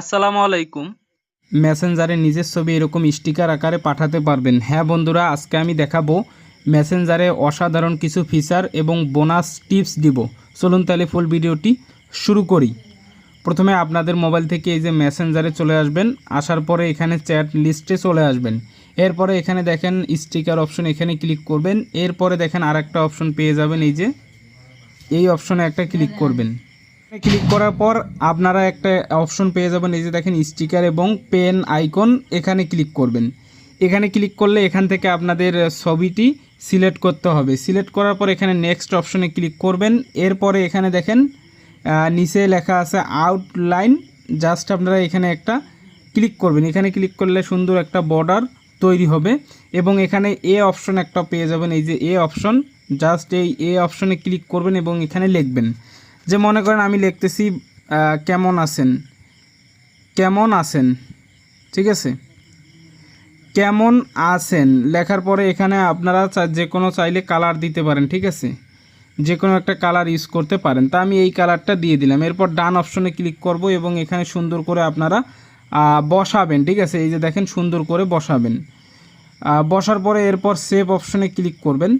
আসসালামু আলাইকুম। মেসেঞ্জারে নিজের ছবি এরকম স্টিকার আকারে পাঠাতে পারবেন। হ্যাঁ বন্ধুরা, আজকে আমি দেখাবো মেসেঞ্জারে অসাধারণ কিছু ফিচার এবং বোনাস টিপস দিব। চলুন তাহলে ফুল ভিডিওটি শুরু করি। প্রথমে আপনাদের মোবাইল থেকে এই যে মেসেঞ্জারে চলে আসবেন। আসার পরে এখানে চ্যাট লিস্টে চলে আসবেন। এরপরে এখানে দেখেন স্টিকার অপশন এখানে ক্লিক করবেন। এরপরে দেখেন আর একটা অপশন পেয়ে যাবেন। এই যে, এই অপশনে একটা ক্লিক করবেন। ক্লিক করার পর আপনারা একটা অপশন পেয়ে যাবেন। এই যে দেখেন স্টিকার এবং পেন আইকন এখানে ক্লিক করবেন। এখানে ক্লিক করলে এখান থেকে আপনাদের ছবিটি সিলেক্ট করতে হবে। সিলেক্ট করার পর এখানে নেক্সট অপশনে ক্লিক করবেন। এরপরে এখানে দেখেন নিচে লেখা আছে আউটলাইন জাস্ট আপনারা এখানে একটা ক্লিক করবেন। এখানে ক্লিক করলে সুন্দর একটা বর্ডার তৈরি হবে এবং এখানে এ অপশন একটা পেয়ে যাবেন। এই যে এ অপশন জাস্ট এই এ অপশনে ক্লিক করবেন এবং এখানে লিখবেন। যে মনে করেন আমি লিখতেছি কেমন আছেন? কেমন আছেন? ঠিক আছে? কেমন আছেন? লেখার পরে এখানে আপনারা যে কোনো চাইলে কালার দিতে পারেন, ঠিক আছে? যে কোনো একটা কালার ইউজ করতে পারেন। তা আমি এই কালারটা দিয়ে দিলাম। এরপর ডান অপশনে ক্লিক করব এবং এখানে সুন্দর করে আপনারা বসাবেন, ঠিক আছে? এই যে দেখেন, সুন্দর করে বসাবেন। বসার পরে এরপর সেভ অপশনে ক্লিক করবেন।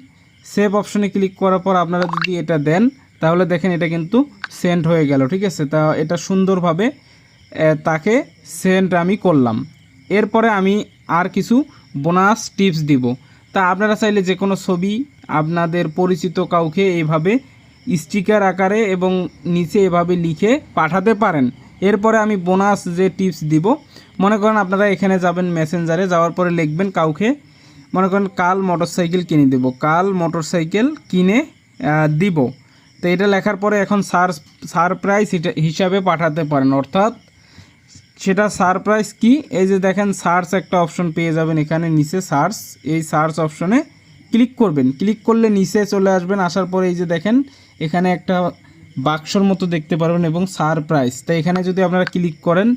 সেভ অপশনে ক্লিক করার পর আপনারা যদি এটা দেন তাহলে দেখেন এটা কিন্তু সেন্ট হয়ে গেল, ঠিক আছে? তা এটা সুন্দরভাবে তাকে সেন্ট আমি করলাম। এরপরে আমি আর কিছু বোনাস টিপস দিব। তা আপনারা চাইলে যে কোনো ছবি আপনাদের পরিচিত কাউকে এইভাবে স্টিকার আকারে এবং নিচে এভাবে লিখে পাঠাতে পারেন। এরপরে আমি বোনাস যে টিপস দিব, মনে করেন আপনারা এখানে যাবেন মেসেঞ্জারে, যাওয়ার পরে লিখবেন কাউকে, মনে করেন কাল মোটরসাইকেল কিনে দেব, কাল মোটরসাইকেল কিনে দিব। তো এটা লেখার পরে এখন সার সারপ্রাইজ হিসাবে পাঠাতে পারেন। অর্থাৎ সেটা সারপ্রাইজ কি? এই যে দেখেন, সার্চ একটা অপশন পেয়ে যাবেন এখানে, নিচে সার্চ। এই সার্চ অপশনে ক্লিক করবেন। ক্লিক করলে নিচে চলে আসবেন। আসার পরে এই যে দেখেন, এখানে একটা বাক্সর মতো দেখতে পারবেন এবং সারপ্রাইজ তাই এখানে যদি আপনারা ক্লিক করেন,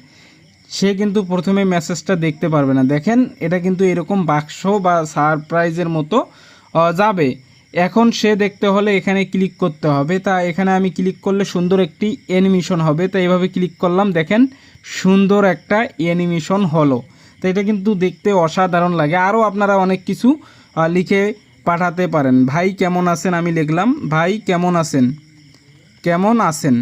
সে কিন্তু প্রথমে মেসেজটা দেখতে পারবে না। দেখেন, এটা কিন্তু এরকম বাক্স বা সারপ্রাইজের মতো যাবে। এখন সে দেখতে হলে এখানে ক্লিক করতে হবে। তা এখানে আমি ক্লিক করলে সুন্দর একটি অ্যানিমেশন হবে। তা এইভাবে ক্লিক করলাম, দেখেন সুন্দর একটা অ্যানিমেশন হলো। তো এটা কিন্তু দেখতে অসাধারণ লাগে। আরও আপনারা অনেক কিছু লিখে পাঠাতে পারেন। ভাই কেমন আছেন? আমি লিখলাম, ভাই কেমন আছেন? কেমন আছেন?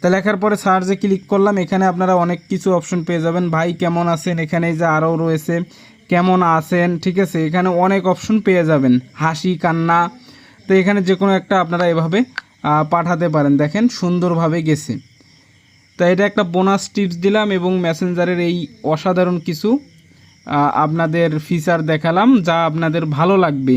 তা লেখার পরে সার্চে ক্লিক করলাম। এখানে আপনারা অনেক কিছু অপশন পেয়ে যাবেন। ভাই কেমন আছেন? এখানে যে আরও রয়েছে। কেমন আছেন? ঠিক আছে, এখানে অনেক অপশন পেয়ে যাবেন। হাসি, কান্না, তো এখানে যে কোনো একটা আপনারা এভাবে পাঠাতে পারেন। দেখেন, সুন্দরভাবে গেছে। তো এটা একটা বোনাস টিপস দিলাম এবং মেসেঞ্জারের এই অসাধারণ কিছু আপনাদের ফিচার দেখালাম যা আপনাদের ভালো লাগবে।